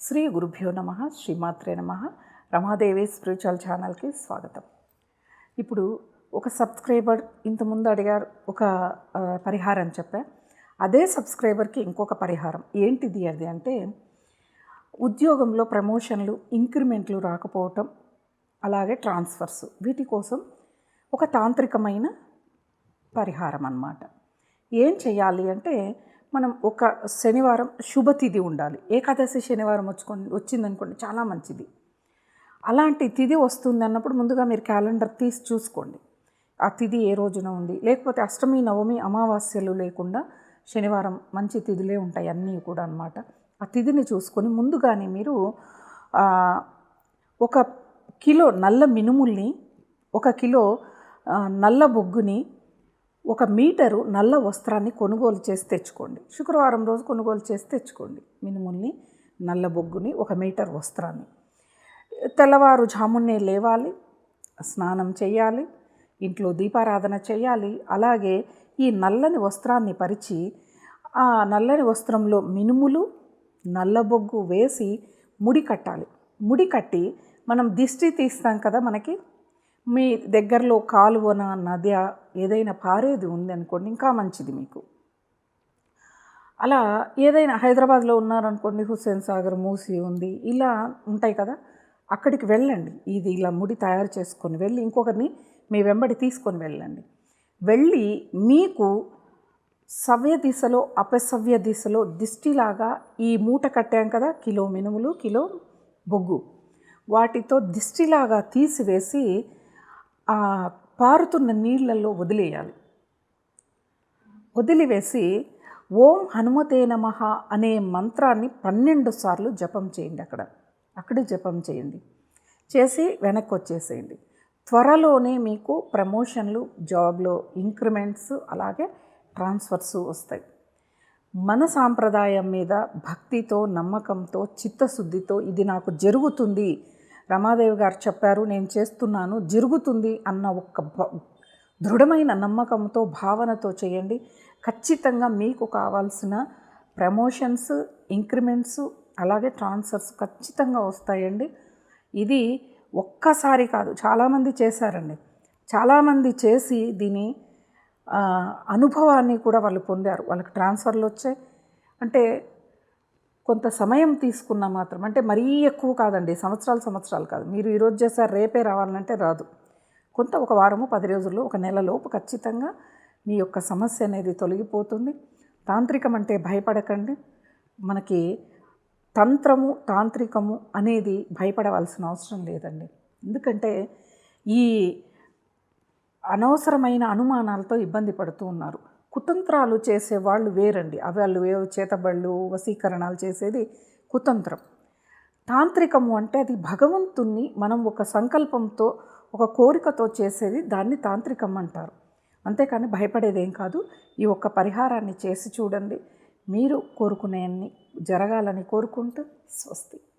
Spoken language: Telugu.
శ్రీ గురుభ్యో నమ శ్రీమాత్రే నమ. రమాదేవి స్పిరిచువల్ ఛానల్కి స్వాగతం. ఇప్పుడు ఒక సబ్స్క్రైబర్ ఇంతకుముందు అడిగారు ఒక పరిహారం చెప్పా. అదే సబ్స్క్రైబర్కి ఇంకొక పరిహారం. ఏంటిది అది అంటే ఉద్యోగంలో ప్రమోషన్లు ఇంక్రిమెంట్లు రాకపోవటం అలాగే ట్రాన్స్ఫర్స్. వీటి కోసం ఒక తాంత్రికమైన పరిహారం అన్నమాట. ఏం చేయాలి అంటే మనం ఒక శనివారం శుభతిథి ఉండాలి. ఏకాదశి శనివారం వచ్చుకొని వచ్చిందనుకోండి చాలా మంచిది. అలాంటి తిథి వస్తుంది అన్నప్పుడు ముందుగా మీరు క్యాలెండర్ తీసి చూసుకోండి. ఆ తిథి ఏ రోజున ఉంది? లేకపోతే అష్టమి నవమి అమావాస్యలు లేకుండా శనివారం మంచి తిథులే ఉంటాయి అన్నీ కూడా అన్నమాట. ఆ తిథిని చూసుకొని ముందుగానే మీరు ఒక కిలో నల్ల మినుముల్ని ఒక కిలో నల్ల బొగ్గుని ఒక మీటరు నల్ల వస్త్రాన్ని కొనుగోలు చేసి తెచ్చుకోండి. శుక్రవారం రోజు కొనుగోలు చేసి తెచ్చుకోండి. మినుముల్ని నల్ల బొగ్గుని ఒక మీటర్ వస్త్రాన్ని. తెల్లవారుజామునే లేవాలి స్నానం చేయాలి ఇంట్లో దీపారాధన చేయాలి. అలాగే ఈ నల్లని వస్త్రాన్ని పరిచి ఆ నల్లని వస్త్రంలో మినుములు నల్ల బొగ్గు వేసి ముడి కట్టాలి. ముడి కట్టి మనం దిష్టి తీస్తాం కదా మనకి? మీ దగ్గరలో కాలువన నది ఏదైనా పారేది ఉంది అనుకోండి ఇంకా మంచిది మీకు. అలా ఏదైనా హైదరాబాద్లో ఉన్నారనుకోండి హుస్సేన్ సాగర్ మూసి ఉంది ఇలా ఉంటాయి కదా. అక్కడికి వెళ్ళండి. ఇది ఇలా ముడి తయారు చేసుకొని వెళ్ళి ఇంకొకరిని మీ వెంబడి తీసుకొని వెళ్ళండి. వెళ్ళి మీకు సవ్య దిశలో అపసవ్య దిశలో దిష్టిలాగా ఈ మూట కట్టాం కదా కిలో మినుములు కిలో బొగ్గు. వాటితో దిష్టిలాగా తీసివేసి పారుతున్న నీళ్ళల్లో వదిలేయాలి. వదిలివేసి ఓం హనుమతే నమః అనే మంత్రాన్ని పన్నెండు సార్లు జపం చేయండి అక్కడ. అక్కడే జపం చేయండి. చేసి వెనక్కి వచ్చేసేయండి త్వరలోనే మీకు ప్రమోషన్లు జాబ్లో ఇంక్రిమెంట్స్ అలాగే ట్రాన్స్ఫర్స్ వస్తాయి. మన సాంప్రదాయం మీద భక్తితో నమ్మకంతో చిత్తశుద్ధితో ఇది నాకు జరుగుతుంది రమాదేవి గారు చెప్పారు నేను చేస్తున్నాను జరుగుతుంది అన్న ఒక దృఢమైన నమ్మకంతో భావనతో చేయండి. ఖచ్చితంగా మీకు కావాల్సిన ప్రమోషన్స్ ఇంక్రిమెంట్స్ అలాగే ట్రాన్స్ఫర్స్ ఖచ్చితంగా వస్తాయండి. ఇది ఒక్కసారి కాదు చాలామంది చేశారండి. చాలామంది చేసి దీని అనుభవాన్ని కూడా వాళ్ళు పొందారు. వాళ్ళకి ట్రాన్స్ఫర్లు వచ్చాయి. అంటే కొంత సమయం తీసుకున్నా మాత్రం అంటే మరీ ఎక్కువ కాదండి సంవత్సరాలు సంవత్సరాలు కాదు. మీరు ఈరోజు చేశారు రేపే రావాలంటే రాదు. కొంత ఒక వారము పది రోజుల్లో ఒక నెలలోపు ఖచ్చితంగా మీ యొక్క సమస్య అనేది తొలగిపోతుంది. తాంత్రికం అంటే భయపడకండి. మనకి తంత్రము తాంత్రికము అనేది భయపడవలసిన అవసరం లేదండి. ఎందుకంటే ఈ అనవసరమైన అనుమానాలతో ఇబ్బంది పడుతూ ఉన్నారు. కుతంత్రాలు చేసే వాళ్ళు వేరండి. అవి వాళ్ళు ఏ చేతబళ్ళు వశీకరణాలు చేసేది కుతంత్రం. తాంత్రికము అంటే అది భగవంతుణ్ణి మనం ఒక సంకల్పంతో ఒక కోరికతో చేసేది దాన్ని తాంత్రికం అంటారు. అంతేకాని భయపడేదేం కాదు. ఈ ఒక్క పరిహారాన్ని చేసి చూడండి. మీరు కోరుకునేవన్నీ జరగాలని కోరుకుంటూ స్వస్తి.